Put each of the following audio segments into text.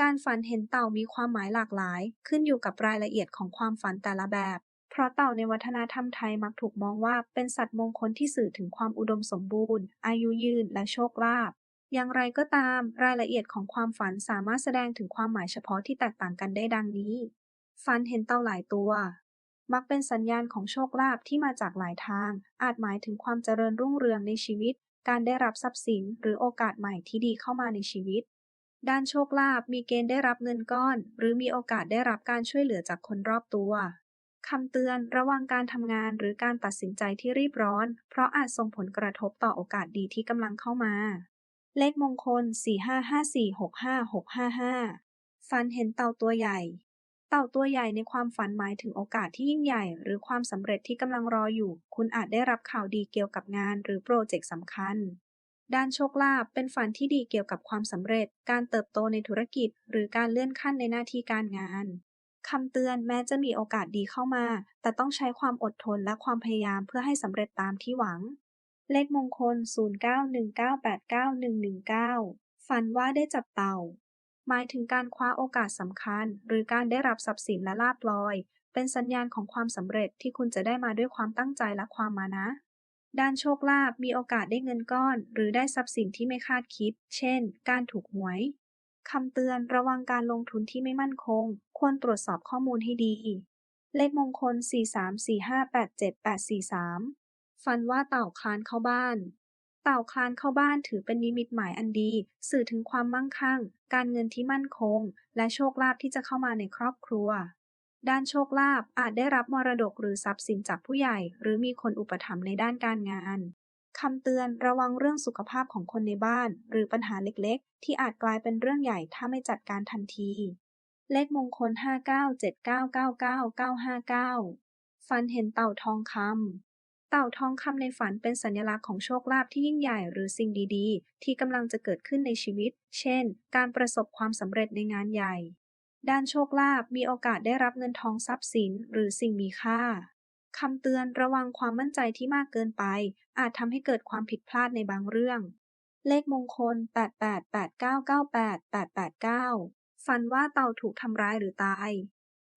การฝันเห็นเต่ามีความหมายหลากหลาย ขึ้นอยู่กับรายละเอียดของความฝันแต่ละแบบ เพราะเต่าในวัฒนธรรมไทยมักถูกมองว่าเป็นสัตว์มงคลที่สื่อถึงความอุดมสมบูรณ์ อายุยืน และโชคลาภ อย่างไรก็ตาม รายละเอียดของความฝันสามารถแสดงถึงความหมายเฉพาะที่แตกต่างกันได้ดังนี้ ฝันเห็นเต่าหลายตัว มักเป็นสัญญาณของโชคลาภที่มาจากหลายทาง อาจหมายถึงความเจริญรุ่งเรืองในชีวิต การได้รับทรัพย์สิน หรือโอกาสใหม่ที่ดีเข้ามาในชีวิต ด้านโชคลาภมีเกณฑ์ได้รับเงินก้อน หรือมีโอกาสได้รับการช่วยเหลือจากคนรอบตัวคำเตือนระวังการทำงานหรือการตัดสินใจที่รีบร้อน เพราะอาจส่งผลกระทบต่อโอกาสดีที่กำลังเข้ามา เลขมงคล 455465655 ฝันเห็นเต่าตัวใหญ่ เต่าตัวใหญ่ในความฝันหมายถึงโอกาสที่ยิ่งใหญ่ หรือความสำเร็จที่กำลังรออยู่ คุณอาจได้รับข่าวดีเกี่ยวกับงานหรือโปรเจกต์สำคัญ ด้านโชคลาภเป็นฝันที่ดีเกี่ยวกับความสำเร็จ การเติบโตในธุรกิจ หรือการเลื่อนขั้นในหน้าที่การงานคำเตือนแม้จะมีโอกาสดีเข้ามา แต่ต้องใช้ความอดทนและความพยายามเพื่อให้สำเร็จตามที่หวัง เลขมงคล 0919891119 ฝันว่าได้จับเต่า หมายถึงการคว้าโอกาสสำคัญ หรือการได้รับทรัพย์สินและลาภลอย เป็นสัญญาณของความสำเร็จที่คุณจะได้มาด้วยความตั้งใจและความมานะ ด้านโชคลาภมีโอกาสได้เงินก้อน หรือได้ทรัพย์สินที่ไม่คาดคิด เช่น การถูกหวย คำเตือนระวังการลงทุนที่ไม่มั่นคง ควรตรวจสอบข้อมูลให้ดี เลขมงคล 434587843 ฝันว่าเต่าคลานเข้าบ้าน เต่าคลานเข้าบ้านถือเป็นนิมิตหมายอันดี สื่อถึงความมั่งคั่ง การเงินที่มั่นคง และโชคลาภที่จะเข้ามาในครอบครัว ด้านโชคลาภอาจได้รับมรดกหรือทรัพย์สินจากผู้ใหญ่ หรือมีคนอุปถัมภ์ในด้านการงานคำเตือนระวังเรื่องสุขภาพของคนในบ้าน หรือปัญหาเล็กๆ ที่อาจกลายเป็นเรื่องใหญ่ถ้าไม่จัดการทันที เลขมงคล 597999959 ฝันเห็นเต่าทองคำเต่าทองคำในฝันเป็นสัญลักษณ์ของโชคลาภที่ยิ่งใหญ่หรือสิ่งดีๆ ที่กำลังจะเกิดขึ้นในชีวิต เช่น การประสบความสำเร็จในงานใหญ่ ด้านโชคลาภมีโอกาสได้รับเงินทองทรัพย์สินหรือสิ่งมีค่า คำเตือนระวังความมั่นใจที่มากเกินไป อาจทำให้เกิดความผิดพลาดในบางเรื่อง เลขมงคล 888998 889 ฝันว่าเต่าถูกทำร้ายหรือตาย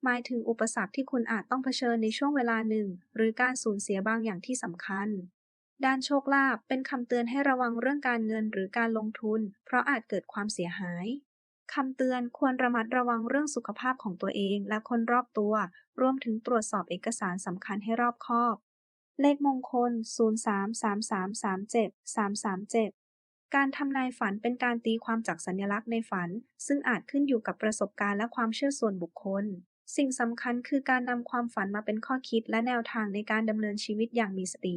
หมายถึงอุปสรรคที่คุณอาจต้องเผชิญในช่วงเวลาหนึ่ง หรือการสูญเสียบางอย่างที่สำคัญ ด้านโชคลาภเป็นคำเตือนให้ระวังเรื่องการเงินหรือการลงทุน เพราะอาจเกิดความเสียหาย คำเตือนควรระมัดระวังเรื่องสุขภาพของตัวเองและคนรอบตัว รวมถึงตรวจสอบเอกสารสำคัญให้รอบคอบ เลขมงคล 033337 การทำนายฝันเป็นการตีความจากสัญลักษณ์ในฝัน ซึ่งอาจขึ้นอยู่กับประสบการณ์และความเชื่อส่วนบุคคล สิ่งสำคัญคือการนำความฝันมาเป็นข้อคิดและแนวทางในการดำเนินชีวิตอย่างมีสติ